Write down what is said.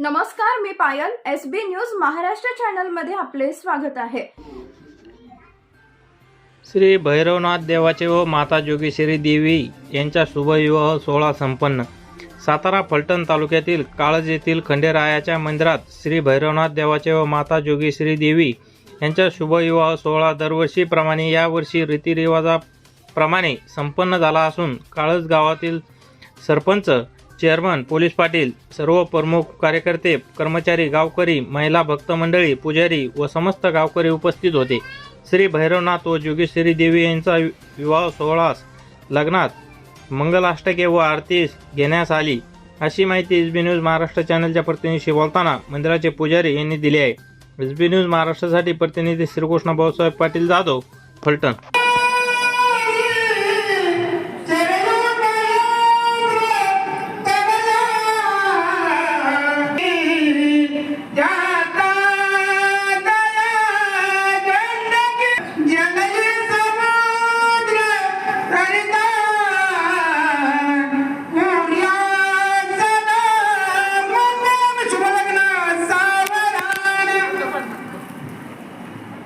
नमस्कार मी Payal S B news Maharashtra चॅनलमध्ये आपले स्वागत आहे. श्री भैरवनाथ देवाचे व माता जोगेश्वरी देवी यांचा शुभविवाह सोहळा संपन्न. सातारा फलटण तालुक्यातील काळज येथील खंडेरायाच्या मंदिरात श्री भैरवनाथ देवाचे व माता जोगेश्वरी देवी यांचा शुभविवाह सोहळा दरवर्षीप्रमाणे यावर्षी रीतिरिवाजाप्रमाणे संपन्न झाला असून काळज गावातील सरपंच चेअरमन पोलीस पाटील सर्व प्रमुख कार्यकर्ते कर्मचारी गावकरी महिला भक्त मंडळी पुजारी व समस्त गावकरी उपस्थित होते. श्री भैरवनाथ व जोगेश्वरी देवी यांचा विवाह सोहळास लग्नात मंगलाष्टके व आरती घेण्यास आली. अशी माहिती एस बी न्यूज महाराष्ट्र चॅनलच्या प्रतिनिधीशी बोलताना मंदिराचे पुजारी यांनी दिली आहे. एस बी न्यूज महाराष्ट्रासाठी प्रतिनिधी Shrikrishna Bhausaheb Patil Jadhav Phaltan.